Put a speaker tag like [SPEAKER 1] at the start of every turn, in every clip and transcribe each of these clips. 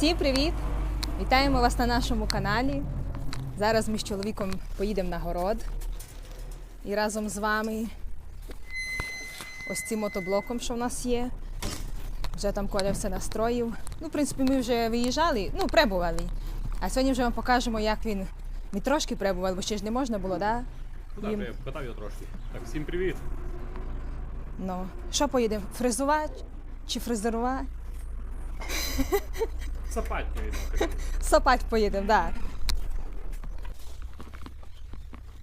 [SPEAKER 1] Всім привіт! Вітаємо вас на нашому каналі. Зараз ми з чоловіком поїдемо на город. І разом з вами ось цим мотоблоком, що в нас є. Вже там Коля все настроїв. Ну, в принципі, ми вже виїжджали, ну, пребували. А сьогодні вже вам покажемо, як він. Ми трошки пребували, бо ще ж не можна було, так?
[SPEAKER 2] Ну так, я покатав його трошки. Так, всім привіт.
[SPEAKER 1] Ну, що поїдемо? Фрезувати чи фрезерувати?
[SPEAKER 2] Сапать поїдемо.
[SPEAKER 1] Сапать поїдемо, так. Да.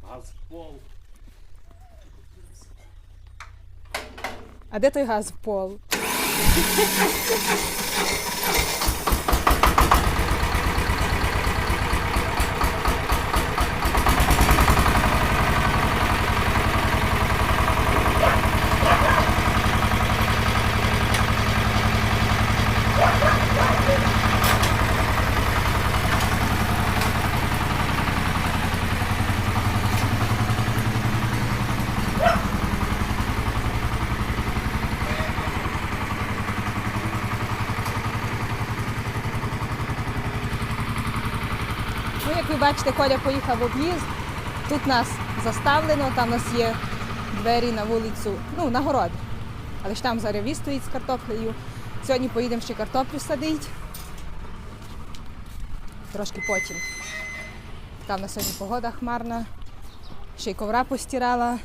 [SPEAKER 2] Газ в пол.
[SPEAKER 1] А де той газ в пол? Ну, як ви бачите, Коля поїхав в об'їзд. Тут нас заставлено, там у нас є двері на вулицю, ну, на город. Але ж там заряві стоїть з картоплею. Сьогодні поїдемо ще картоплю садити. Трошки потім. Там на сьогодні погода хмарна. Ще й ковра постирала.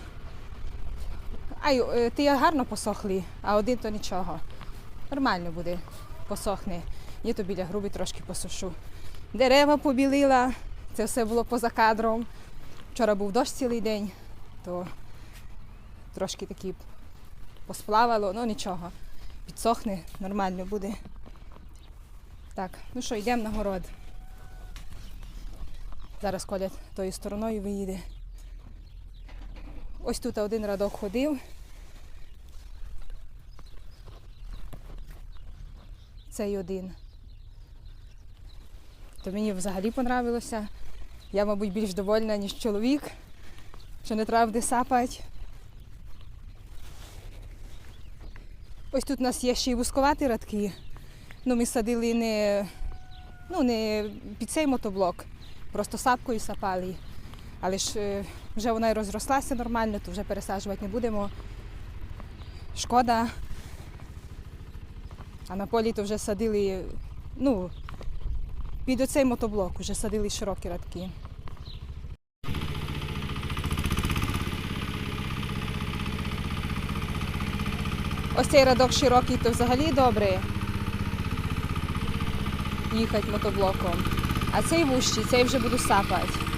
[SPEAKER 1] Ай, е, ті гарно посохли, а один то нічого. Нормально буде, посохне. Я то біля груби трошки посушу. Дерева побілила, це все було поза кадром. Вчора був дощ цілий день, то трошки такі посплавало, ну нічого. Підсохне, нормально буде. Так, ну що, йдемо на город. Зараз Коля тою стороною виїде. Ось тут один радок ходив. Цей один. То мені взагалі понравилося. Я, мабуть, більш довольна, ніж чоловік, що не треба буде сапати. Ось тут у нас є ще й вузковаті радки. Ну, ми садили не, ну, не під цей мотоблок, просто сапкою сапали. Але ж е, вже вона і розрослася нормально, то вже пересаджувати не будемо. Шкода. А на полі то вже садили, ну, під оцей мотоблок вже садили широкі радки. Ось цей радок широкий, то взагалі добре їхати мотоблоком. А цей вущий, цей вже буду сапати.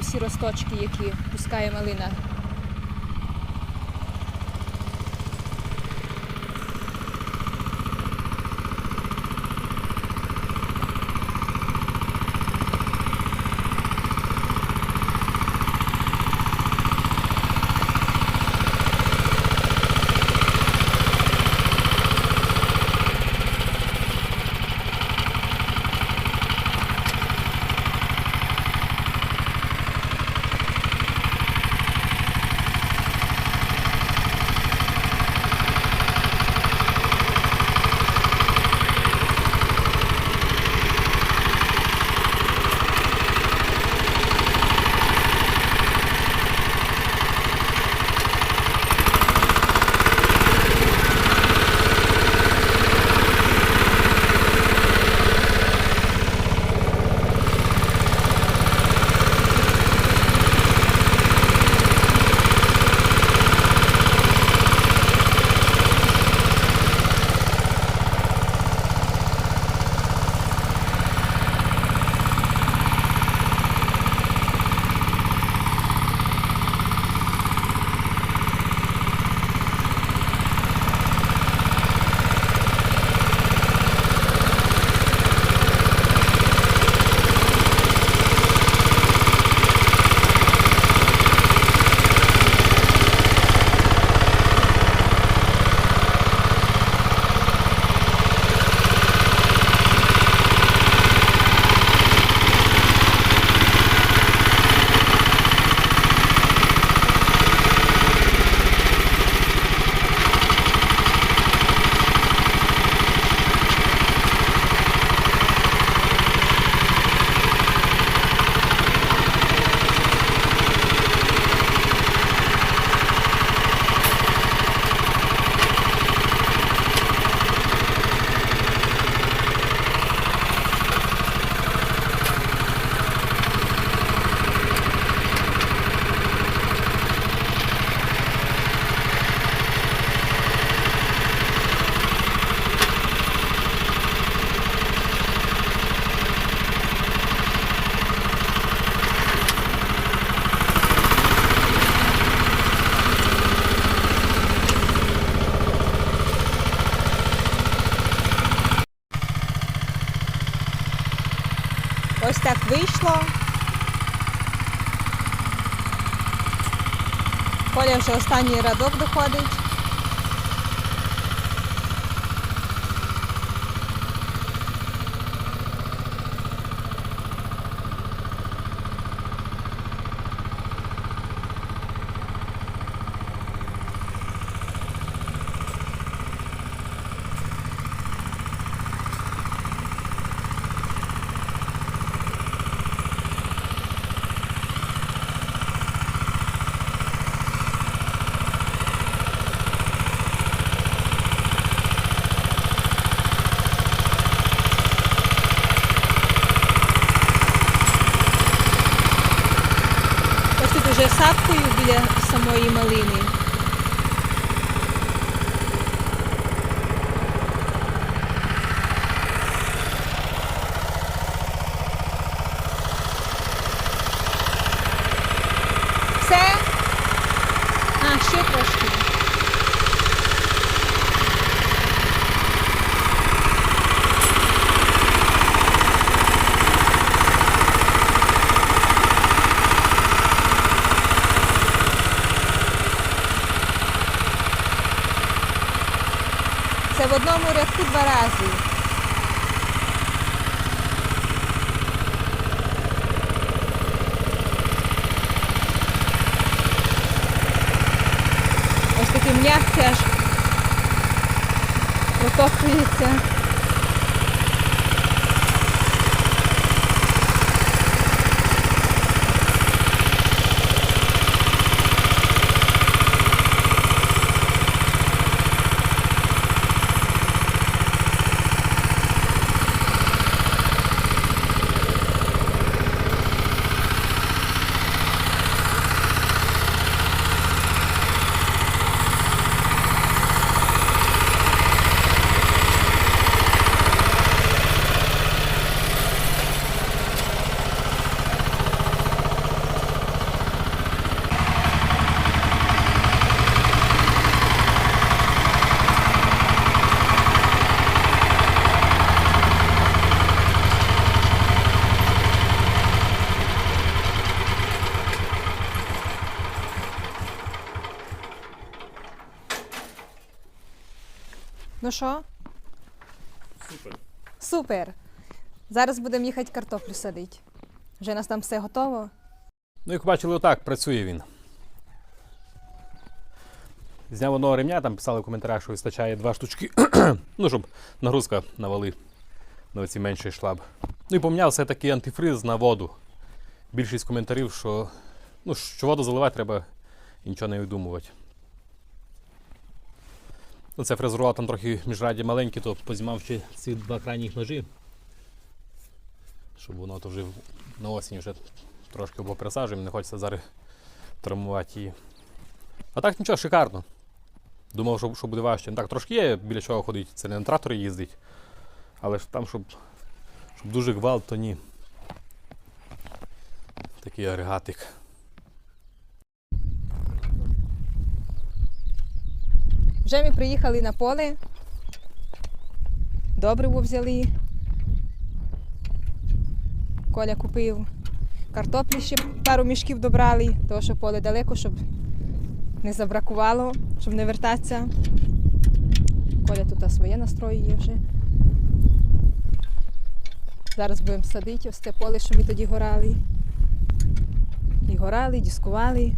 [SPEAKER 1] Всі росточки, які пускає малина. Ось так вийшло. Коля вже останній радок доходить. Ось тут біля самої малини. Все? А, ще трошки. Це в одному рядку два рази. Ось такий м'яке аж протоптується. Ну що?
[SPEAKER 2] Супер.
[SPEAKER 1] Супер! Зараз будемо їхати картоплю садити. Вже у нас там все готово.
[SPEAKER 3] Ну, як бачили, отак працює він. Зняв одного ремня, там писали в коментарях, що вистачає два штучки. ну, щоб нагрузка на вали на оці менший шлаб. Ну і поміняв все-таки антифриз на воду. Більшість коментарів, що, ну, що воду заливати треба і нічого не видумувати. Ну, це фрезерував там трохи міжраді маленькі, то познімав ці два крайніх ножі. Щоб воно то вже на осінь вже трошки було не хочеться зараз травмувати її. А так нічого, шикарно. Думав, що, що буде важче. Ну, Так, трошки є біля чого ходить, це не на тракторі їздить. Але ж там, щоб, щоб дуже гвалт, то ні. Такий агрегатик.
[SPEAKER 1] Вже ми приїхали на поле. Добриво взяли. Коля купив картоплі ще пару мішків добрали, тому що поле далеко, щоб не забракувало, щоб не вертатися. Коля тут своє настрої є вже. Зараз будемо садити ось те поле, що ми тоді горали. І горали, і дискували.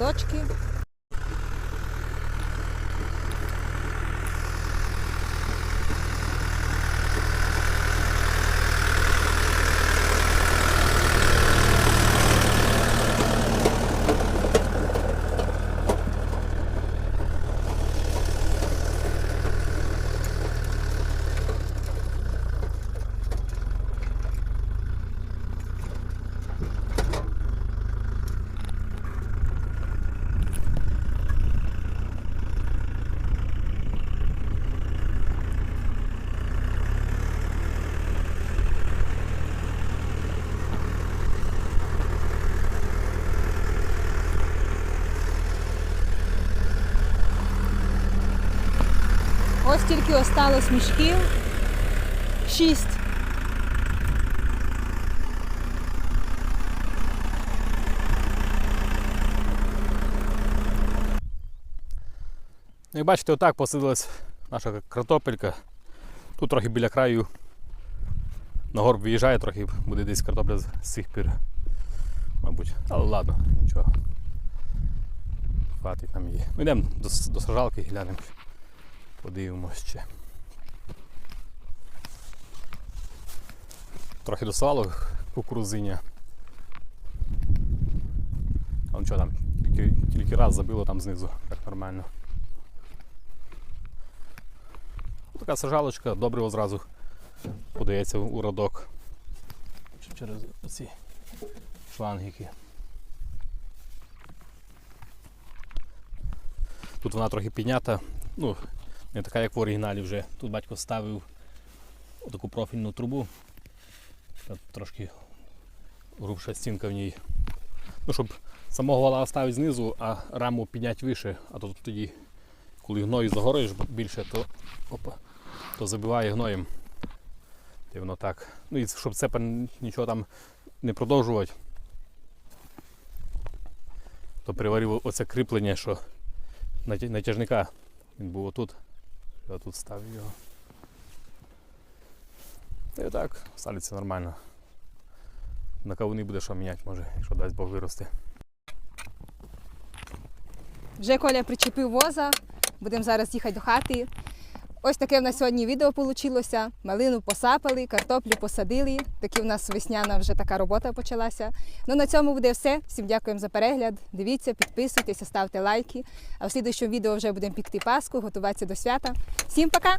[SPEAKER 1] Ось тільки осталось мішків. Шість.
[SPEAKER 3] Ну, Як бачите, отак посадилась наша картопелька. Тут трохи біля краю на горб виїжджає, трохи буде десь картопля з цих пір. Мабуть. Але ладно, нічого. Хватить нам її. Ну, йдемо до, до сажалки, глянемо. Подивимось ще. Трохи досало кукурузиня. А нічого там, тільки, тільки раз забило там знизу, так нормально. Така сажалочка, добриво зразу подається у родок. Через ці шлангики. Тут вона трохи піднята, ну, не така, як в оригіналі вже. Тут батько ставив таку профільну трубу. Та трошки грубша стінка в ній. Ну, щоб самого вала ставити знизу, а раму підняти вище, а то тоді, коли гною загориш більше, то опа, то забиває гноєм. І воно так. Ну і щоб цепа нічого там не продовжувати, то приварив оце кріплення, що натяжника. Він був отут. Я тут ставив його. Та і так, ставиться нормально. На кавуни буде що міняти, може, якщо дасть Бог вирости.
[SPEAKER 1] Вже Коля причепив воза. Будемо зараз їхати до хати. Ось таке в нас сьогодні відео вийшло. Малину посапали, картоплю посадили. Такі в нас весняна вже така робота почалася. Ну на цьому буде все. Всім дякуємо за перегляд. Дивіться, підписуйтесь, ставте лайки. А в слідчому відео вже будемо пікти Пасху, готуватися до свята. Всім пока!